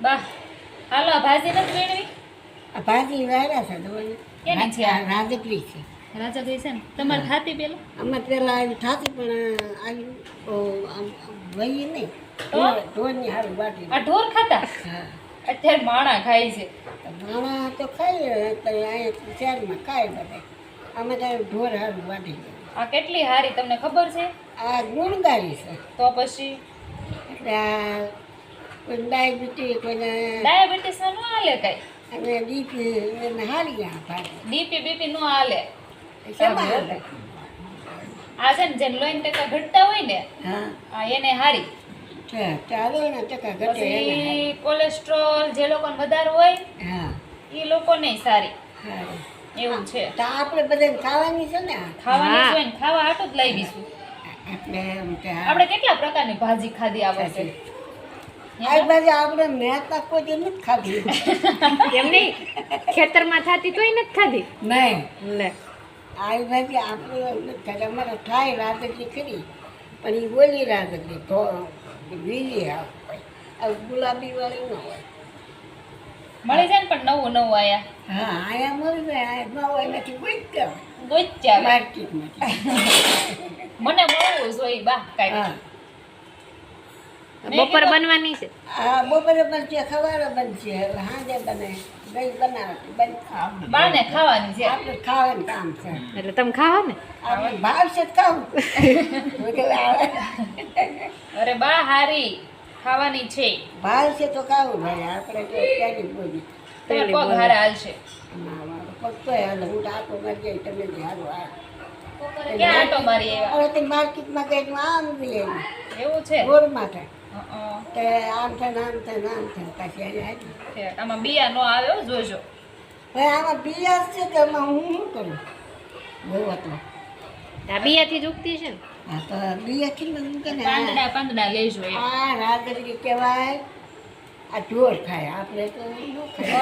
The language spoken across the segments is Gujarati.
બા હાલો ભાજી નથી વેણવી? આ ભાજી વાયરા છે તો કેની છે આ? રાજકરી છે. રાજા છે ને? તમારે ખાતી પેલા? અમે પેલા આવી થાતી પણ આવી વહી નહીં ઢોરની હારું બાટી. આ ઢોર ખાતા? અત્યારે માણા ખાય છે. માણા તો ખાઈ અહીંયા શહેરમાં ખાય બધા. અમે તો ઢોર હારું બાટી આ કેટલી હારી તમને ખબર છે? આ ગુણગારી છે. તો પછી? એટલે આ ડાયાબિટીસ ડાયાબિટીસ નો હાલે કઈ. અને બીપી એને હાલી ગયા બીપી બીપી નો હાલે. આ છે ને જેમ લોહી ટકા ઘટતા હોય ને હા. એને હારી. છે ચાલો ને ટકા ઘટે કોલેસ્ટ્રોલ જે લોકોને વધારે હોય હા. એ લોકો નહીં સારી એવું છે. તો આપણે બધાને ખાવાની છે ને. ખાવાની છે ને ખાવા આટું જ લઈ દઈશું આપણે કેટલા પ્રકારની ભાજી ખાધી આ વર્ષે આ આપણે મહેતા કોઈ દી નથી ખાધી. એમ નહીં ખેતરમાં થતી તોય નથી ખાધી? નહીં. લે. આ આપણે નથી અમારે થાય રાજકરી ખરી પણ એ બોલી રાજકરી તો લીલી આ ગુલાબી વાળી ન હોય. મળી જાય ને પણ નવું નવું આયા. હા આયા મળી જાય આ ન હોય નથી કોઈ ગોચ્યા માર્કેટમાંથી. મને બહુ જોઈ બા કાંઈ મેં બપોર બનવાની છે. આ બપોરે બનશે સવારે બનશે સાંજે બને દહીં બનાવતી બન બાને ખાવાની છે. આપણે ખાવાનું કામ છે. એટલે તમે ખાઓ ને? આપણે ભાવશે જ ખાવું. અરે બા હારી ખાવાની છે. તો ખાવું ભાઈ આપણે તો બોલી. પગ હારે હાલશે. ના મારો હાલે. હું આટો મારી જાય તમે જ હારો આ ક્યાં આટો મારી આવ્યા? હવે તે માર્કેટમાં ગઈ આમ લઈ એવું છે? ગોળ માટે. હં, તે આમ થાય આમ થાય આમ થાય પાછી આવી આમાં બિયા નો આવ્યો જોજો. હવે આમાં બિયા છે કે એમાં હું શું કરું? બહુ હતો. આ બિયાથી જ ઉગતી છે ને? હા તો બિયા કેટલું મૂકે ને? પાંદડા પાંદડા લેજો હા આ રાજગરી કહેવાય. આ ઢોર ખાય. આપણે તો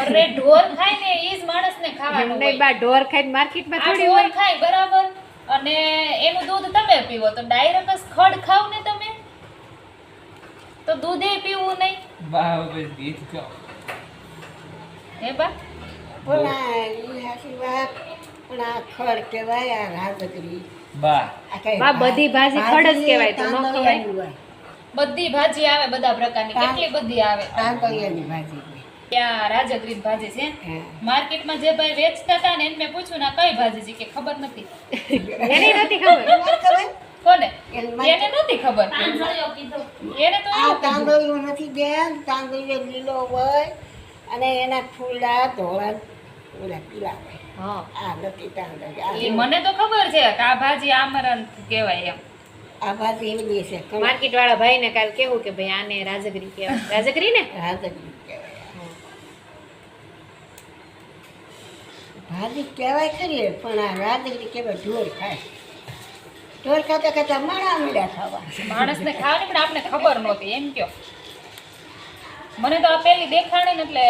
અરે ઢોર ખાય ને એ જ માણસને ખાવાનું નહીં હોય. બા ઢોર ખાય માર્કેટમાં થોડી હોય ખાય બરાબર. અને એનું દૂધ તમે પીવો તો ડાયરેક્ટ જ ખડ ખાવ ને તમે. તો દૂધે પીવું નહીં. બરાબર ગીત ગાઓ. હે બા? ઓલા ઈ હાચી વાત પણ આ ખડ કહેવાય આ રાજગરી બા. બા, બધી ભાજી ખડ જ કહેવાય, તો ન કહેવાય બધી ભાજી આવે બધા પ્રકારની કેટલી બધી આવે? તાંદળિયાની ભાજી. ત્યાં રાજગરીત ભાજી છે. માર્કેટમાં જે ભાઈ વેચતા હતા ને એને મેં પૂછ્યું ના કઈ ભાજી છે? કે ખબર નથી. એની નથી ખબર. ખબર? કોને? એને નથી ખબર. એને તો આ એવું નથી બેન. તાંદળિયો લીલો હોય અને એના ફૂલા ધોળા ઓલા પીલા હોય. હા. આ નથી જો. મને તો ખબર છે કે આ ભાજી આમરણ કહેવાય એમ. આ ભાજી એવી છે માર્કેટ વાળા ભાઈ ને કાલ કેવું કે ભાઈ આને રાજગરી કહેવાય. રાજગરી ને રાજગરી કહેવાય. ભાજી કહેવાય ખરી પણ આ રાજગરી કહેવાય ઢોર ખાય. ઢોર ખાતા ખાતા માણા મળ્યા ખાવા. માણસને ખાવાની પણ આપણે ખબર નહોતી એમ કયો. મને તો આ પેલી દેખાણી ને એટલે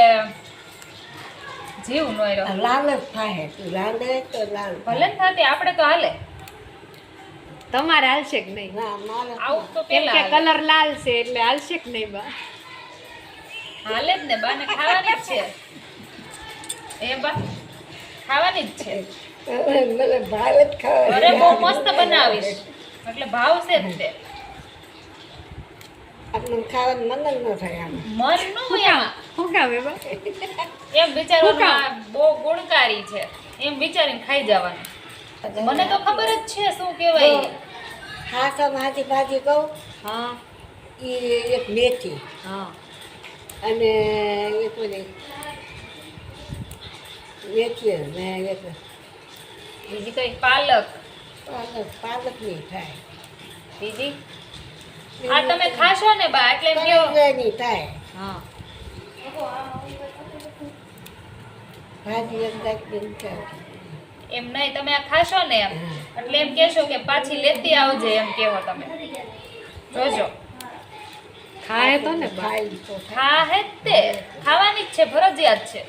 જીવ નો રહ્યો. લાલ જ થાય તું લાલ તો લાલ ભલે ને થતી આપણે તો હાલે. તમારે હાલશે કે નહીં? આવું તો પેલા કલર લાલ છે એટલે હાલશે કે નહીં બા? હાલે જ ને બાને ખાવાની જ છે. એ બા ખાવાની જ છે. મને ભાવ જ ખાવા અરે બહુ મસ્ત બનાવીશ. એટલે ભાવશે જ તે. આપણને ખાવાનું મન જ ન થાય આમ. મનનું હોય આમાં. શું કામ એમ? વિચારવાનું બહુ ગુણકારી છે. એમ વિચારીને ખાઈ જવાનું. મને તો ખબર જ છે શું કહેવાય. ઈ. ખાસ માજી ભાજી કહું હા. એ એક મેથી. હા. અને એક મેથી ને એક બીજી કઈ? પાલક. પાલક પાલક નહીં થાય. બીજી? આ તમે ખાશો ને બા એટલે નહીં થાય. હા. એમ નહીં તમે આ ખાશો ને એમ. એટલે એમ કહેશો કે પાછી લેતી આવજે એમ કહેવો તમે. જોજો. ખાય તો ને ખાય ખાઈ તો ખા હે તે. ખાવાની જ છે ફરજિયાત છે.